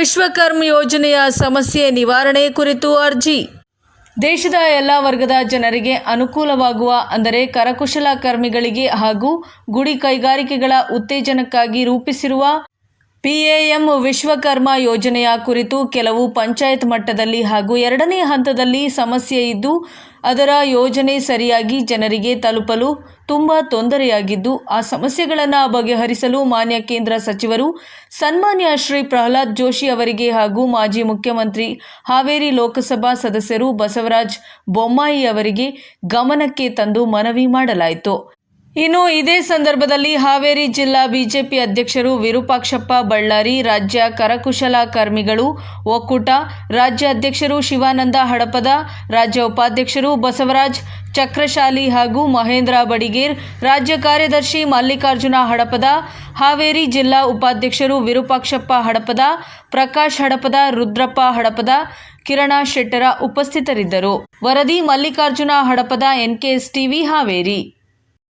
ವಿಶ್ವಕರ್ಮ ಯೋಜನೆಯ ಸಮಸ್ಯೆ ನಿವಾರಣೆ ಕುರಿತು ಅರ್ಜಿ. ದೇಶದ ಎಲ್ಲ ವರ್ಗದ ಜನರಿಗೆ ಅನುಕೂಲವಾಗುವ, ಅಂದರೆ ಕರಕುಶಲಕರ್ಮಿಗಳಿಗೆ ಹಾಗೂ ಗುಡಿ ಕೈಗಾರಿಕೆಗಳ ಉತ್ತೇಜನಕ್ಕಾಗಿ ರೂಪಿಸಿರುವ ಪಿಎಎಂ ವಿಶ್ವಕರ್ಮ ಯೋಜನೆಯ ಕುರಿತು ಕೆಲವು ಪಂಚಾಯತ್ ಮಟ್ಟದಲ್ಲಿ ಹಾಗೂ ಎರಡನೇ ಹಂತದಲ್ಲಿ ಸಮಸ್ಯೆ ಇದ್ದು, ಅದರ ಯೋಜನೆ ಸರಿಯಾಗಿ ಜನರಿಗೆ ತಲುಪಲು ತುಂಬ ತೊಂದರೆಯಾಗಿದ್ದು, ಆ ಸಮಸ್ಯೆಗಳನ್ನು ಬಗೆಹರಿಸಲು ಮಾನ್ಯ ಕೇಂದ್ರ ಸಚಿವರು ಸನ್ಮಾನ್ಯ ಶ್ರೀ ಪ್ರಹ್ಲಾದ್ ಜೋಶಿ ಅವರಿಗೆ ಹಾಗೂ ಮಾಜಿ ಮುಖ್ಯಮಂತ್ರಿ ಹಾವೇರಿ ಲೋಕಸಭಾ ಸದಸ್ಯರು ಬಸವರಾಜ್ ಬೊಮ್ಮಾಯಿ ಅವರಿಗೆ ಗಮನಕ್ಕೆ ತಂದು ಮನವಿ ಮಾಡಲಾಯಿತು. ಇನ್ನು ಇದೇ ಸಂದರ್ಭದಲ್ಲಿ ಹಾವೇರಿ ಜಿಲ್ಲಾ ಬಿಜೆಪಿ ಅಧ್ಯಕ್ಷರು ವಿರೂಪಾಕ್ಷಪ್ಪ ಬಳ್ಳಾರಿ, ರಾಜ್ಯ ಕರಕುಶಲ ಕರ್ಮಿಗಳು ಒಕ್ಕೂಟ, ರಾಜ್ಯ ಅಧ್ಯಕ್ಷರು ಶಿವಾನಂದ ಹಡಪದ, ರಾಜ್ಯ ಉಪಾಧ್ಯಕ್ಷರು ಬಸವರಾಜ್ ಚಕ್ರಶಾಲಿ ಹಾಗೂ ಮಹೇಂದ್ರ ಬಡಿಗೇರ್, ರಾಜ್ಯ ಕಾರ್ಯದರ್ಶಿ ಮಲ್ಲಿಕಾರ್ಜುನ ಹಡಪದ, ಹಾವೇರಿ ಜಿಲ್ಲಾ ಉಪಾಧ್ಯಕ್ಷರು ವಿರೂಪಾಕ್ಷಪ್ಪ ಹಡಪದ, ಪ್ರಕಾಶ್ ಹಡಪದ, ರುದ್ರಪ್ಪ ಹಡಪದ, ಕಿರಣ ಶೆಟ್ಟರ ಉಪಸ್ಥಿತರಿದ್ದರು. ವರದಿ ಮಲ್ಲಿಕಾರ್ಜುನ ಹಡಪದ ಎನ್ಕೆಎಸ್ ಟಿವಿ ಹಾವೇರಿ.